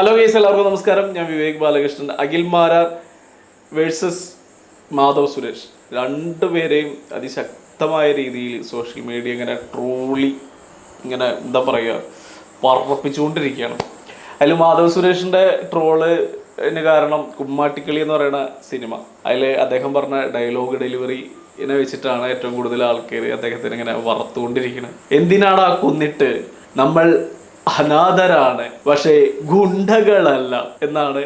Hello guys എല്ലാവർക്കും നമസ്കാരം. ഞാൻ വിവേക് ബാലകൃഷ്ണൻ. അഖിൽ മാരാർ വേഴ്സസ് മാധവ് സുരേഷ്. രണ്ടുപേരെയും അതിശക്തമായ രീതിയിൽ സോഷ്യൽ മീഡിയ ഇങ്ങനെ ട്രോളി ഇങ്ങനെ എന്താ പറയുക പറപ്പിച്ചുകൊണ്ടിരിക്കുകയാണ്. അതിൽ മാധവ് സുരേഷിന്റെ ട്രോൾ കാരണം കുമ്മാട്ടിക്കളി എന്ന് പറയുന്ന സിനിമ അതിൽ അദ്ദേഹം പറഞ്ഞ ഡയലോഗ് ഡെലിവറി നെ വെച്ചിട്ടാണ് ഏറ്റവും കൂടുതൽ ആൾക്കാർ അദ്ദേഹത്തിന് ഇങ്ങനെ വറുത്തുകൊണ്ടിരിക്കുന്നത് എന്തിനാണ് ആ കൊന്നിട്ട് നമ്മൾ അനാഥരാണ്. പക്ഷേ ഗുണ്ടകളല്ല എന്നാണ്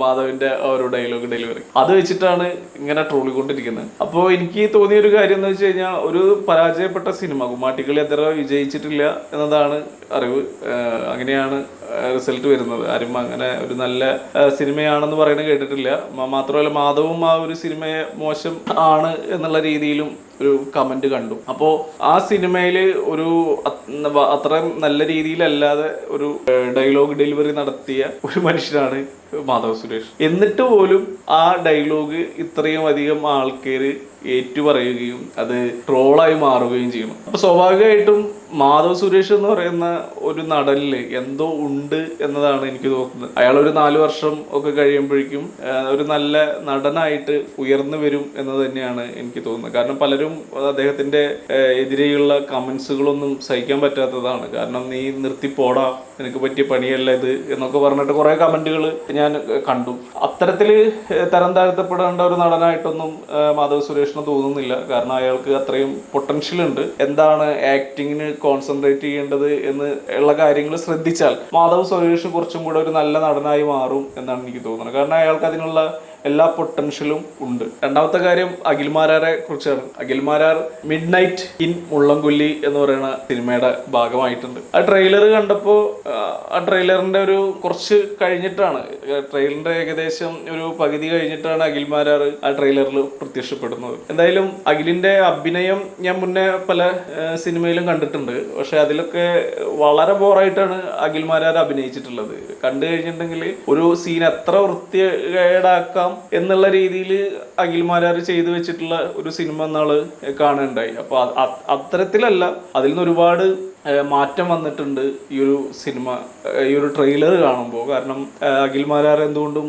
മാധവിന്റെ ഒരു ഡയലോഗ് ഡെലിവറി അത് വെച്ചിട്ടാണ് ഇങ്ങനെ ട്രോളിക്കൊണ്ടിരിക്കുന്നത് അപ്പോൾ എനിക്ക് തോന്നിയ ഒരു കാര്യം എന്ന് വെച്ച് കഴിഞ്ഞാൽ ഒരു പരാജയപ്പെട്ട സിനിമ കുമ്മാട്ടിക്കളി അത്ര വിജയിച്ചിട്ടില്ല എന്നതാണ് അറിവ്. അങ്ങനെയാണ് റിസൾട്ട് വരുന്നത്. ആരും അങ്ങനെ ഒരു നല്ല സിനിമയാണെന്ന് പറയുന്നത് കേട്ടിട്ടില്ല. മാത്രമല്ല മാധവും ആ ഒരു സിനിമയെ മോശം ആണ് എന്നുള്ള രീതിയിലും ഒരു കമന്റ് കണ്ടു. അപ്പോൾ ആ സിനിമയിൽ ഒരു അത്- അത്രയും നല്ല രീതിയിലല്ലാതെ ഒരു ഡയലോഗ് ഡെലിവറി നടത്തിയ ഒരു മനുഷ്യനാണ് മാധവ് സുരേഷ്. എന്നിട്ട് പോലും ആ ഡയലോഗ് ഇത്രയും അധികം ആൾക്കാർ ഏറ്റുപറയുകയും അത് ട്രോളായി മാറുകയും ചെയ്യണം അപ്പോൾ സ്വാഭാവികമായിട്ടും മാധവ് സുരേഷ് എന്ന് പറയുന്ന ഒരു നടനിൽ എന്തോ ഉണ്ട് എന്നതാണ് എനിക്ക് തോന്നുന്നത്. അയാൾ ഒരു നാല് വർഷം ഒക്കെ കഴിയുമ്പോഴേക്കും ഒരു നല്ല നടനായിട്ട് ഉയർന്നു വരും എന്ന് തന്നെയാണ് എനിക്ക് തോന്നുന്നത്. കാരണം പലരും അദ്ദേഹത്തിന്റെ എതിരെയുള്ള കമന്റ്സുകളൊന്നും സഹിക്കാൻ പറ്റാത്തതാണ്. കാരണം നീ നിർത്തി പോടാ നിനക്ക് പറ്റിയ പണിയല്ല ഇത് എന്നൊക്കെ പറഞ്ഞിട്ട് കുറേ കമന്റുകൾ ഞാൻ കണ്ടു. അത്തരത്തിൽ തരം താഴ്ത്തപ്പെടേണ്ട ഒരു നടനായിട്ടൊന്നും മാധവ് സുരേഷിന് തോന്നുന്നില്ല. കാരണം അയാൾക്ക് അത്രയും പൊട്ടൻഷ്യൽ ഉണ്ട്. എന്താണ് ആക്ടിങ്ങിന് കോൺസെൻട്രേറ്റ് ചെയ്യേണ്ടത് എന്ന് ഉള്ള കാര്യങ്ങൾ ശ്രദ്ധിച്ചാൽ മാധവ് സുരേഷ് കുറച്ചും കൂടെ ഒരു നല്ല നടനായി മാറും എന്നാണ് എനിക്ക് തോന്നുന്നത്. കാരണം അയാൾക്ക് അതിനുള്ള എല്ലാ പൊട്ടൻഷ്യലും ഉണ്ട്. രണ്ടാമത്തെ കാര്യം അഖിൽമാരാരെ കുറിച്ചാണ്. Akhil Marar midnight in Mullankolli എന്ന് പറയുന്ന സിനിമയുടെ ഭാഗമായിട്ടുണ്ട്. ആ ട്രെയിലർ കണ്ടപ്പോൾ ആ ട്രെയിലറിന്റെ ഒരു കുറച്ച് കഴിഞ്ഞിട്ടാണ്. ട്രെയിലറിന്റെ ഏകദേശം ഒരു പകുതി കഴിഞ്ഞിട്ടാണ് അഖിൽമാരാർ ആ ട്രെയിലറിൽ പ്രത്യക്ഷപ്പെടുന്നത്. എന്തായാലും അഖിലിന്റെ അഭിനയം ഞാൻ മുന്നേ പല സിനിമയിലും കണ്ടിട്ടുണ്ട്. പക്ഷെ അതിലൊക്കെ വളരെ ബോറായിട്ടാണ് അഖിൽമാരാർ അഭിനയിച്ചിട്ടുള്ളത്. കണ്ടു കഴിഞ്ഞിട്ടുണ്ടെങ്കിൽ ഒരു സീൻ എത്ര വൃത്തികേടാക്കാം എന്നുള്ള രീതിയിൽ അഖിൽമാരാർ ചെയ്തു വെച്ചിട്ടുള്ള ഒരു സിനിമ എന്നാൾ കാണുന്നുണ്ടായി അപ്പൊ അത് അത് അത്തരത്തിലല്ല അതിൽ നിന്ന് ഒരുപാട് മാറ്റം വന്നിട്ടുണ്ട് ഈ ഒരു സിനിമ ഈ ഒരു ട്രെയിലർ കാണുമ്പോൾ. കാരണം അഖിൽമാരാർ എന്തുകൊണ്ടും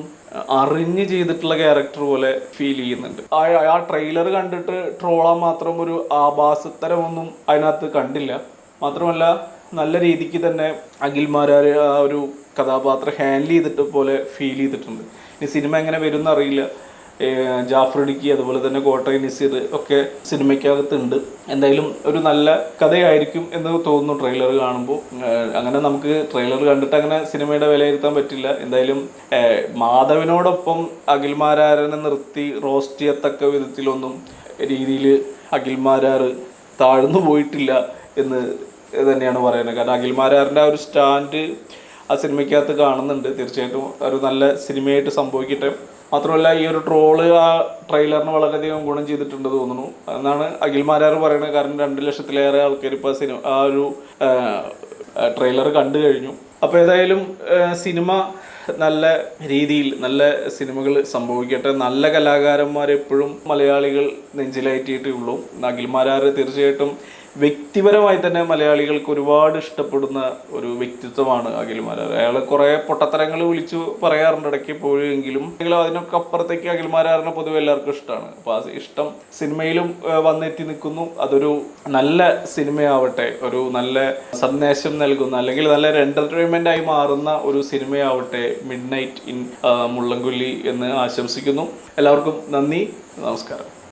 അറിഞ്ഞ് ചെയ്തിട്ടുള്ള ക്യാരക്ടർ പോലെ ഫീൽ ചെയ്യുന്നുണ്ട്. ആ ആ ട്രെയിലർ കണ്ടിട്ട് ട്രോളാൻ മാത്രം ഒരു ആഭാസത്തരമൊന്നും അതിനകത്ത് കണ്ടില്ല. മാത്രമല്ല നല്ല രീതിക്ക് തന്നെ അഖിൽമാരാർ ആ ഒരു കഥാപാത്രം ഹാൻഡിൽ ചെയ്തിട്ട് പോലെ ഫീൽ ചെയ്തിട്ടുണ്ട്. ഇനി സിനിമ എങ്ങനെ വരും എന്നറിയില്ല ഏഹ് ജാഫർ ഇടുക്കി അതുപോലെ തന്നെ കോട്ടയം നസീർ ഒക്കെ സിനിമയ്ക്കകത്തുണ്ട് എന്തായാലും ഒരു നല്ല കഥയായിരിക്കും എന്ന് തോന്നുന്നു ട്രെയിലർ കാണുമ്പോൾ. അങ്ങനെ നമുക്ക് ട്രെയിലർ കണ്ടിട്ട് അങ്ങനെ സിനിമയുടെ വിലയിരുത്താൻ പറ്റില്ല. എന്തായാലും മാധവനോടൊപ്പം അഖിൽമാരാരനെ നിർത്തി റോസ്റ്റ് ചെയ്യത്തക്ക വിധത്തിലൊന്നും രീതിയിൽ അഖിൽമാരാർ താഴ്ന്നു പോയിട്ടില്ല എന്ന് തന്നെയാണ് പറയുന്നത്. കാരണം അഖിൽമാരാറിന്റെ ആ ഒരു സ്റ്റാൻഡ് ആ സിനിമയ്ക്കകത്ത് കാണുന്നുണ്ട്. തീർച്ചയായിട്ടും ഒരു നല്ല സിനിമയായിട്ട് സംഭവിക്കട്ടെ. മാത്രമല്ല ഈ ഒരു ട്രോൾ ആ ട്രെയിലറിന് വളരെയധികം ഗുണം ചെയ്തിട്ടുണ്ട് തോന്നുന്നു. എന്നാണ് അഖിൽമാരാർ പറയുന്നത്. കാരണം രണ്ട് ലക്ഷത്തിലേറെ ആൾക്കാർ ഇപ്പോൾ സിനിമ ആ ഒരു ട്രെയിലർ കണ്ടു കഴിഞ്ഞു. അപ്പോൾ ഏതായാലും സിനിമ നല്ല രീതിയിൽ നല്ല സിനിമകൾ സംഭവിക്കട്ടെ. നല്ല കലാകാരന്മാരെപ്പോഴും മലയാളികൾ നെഞ്ചിലേറ്റിയിട്ടേ ഉള്ളൂ. അഖിൽമാരാർ തീർച്ചയായിട്ടും വ്യക്തിപരമായി തന്നെ മലയാളികൾക്ക് ഒരുപാട് ഇഷ്ടപ്പെടുന്ന ഒരു വ്യക്തിത്വമാണ് അഖിൽ മാരാർ. അയാൾ കുറേ പൊട്ടത്തരങ്ങൾ വിളിച്ചു പറയാറുണ്ട് ഇടയ്ക്ക് പോയെങ്കിലും അതിനൊക്കെ അപ്പുറത്തേക്ക് അഖിൽ മാരാറിനെ പൊതുവെ എല്ലാവർക്കും ഇഷ്ടമാണ്. അപ്പോൾ ആ ഇഷ്ടം സിനിമയിലും വന്നെത്തി നിൽക്കുന്നു. അതൊരു നല്ല സിനിമയാവട്ടെ ഒരു നല്ല സന്ദേശം നൽകുന്ന അല്ലെങ്കിൽ നല്ല എന്റർടൈൻമെന്റ് ആയി മാറുന്ന ഒരു സിനിമയാവട്ടെ മിഡ് നൈറ്റ് ഇൻ മുള്ളംകൊല്ലി എന്ന് ആശംസിക്കുന്നു. എല്ലാവർക്കും നന്ദി. നമസ്കാരം.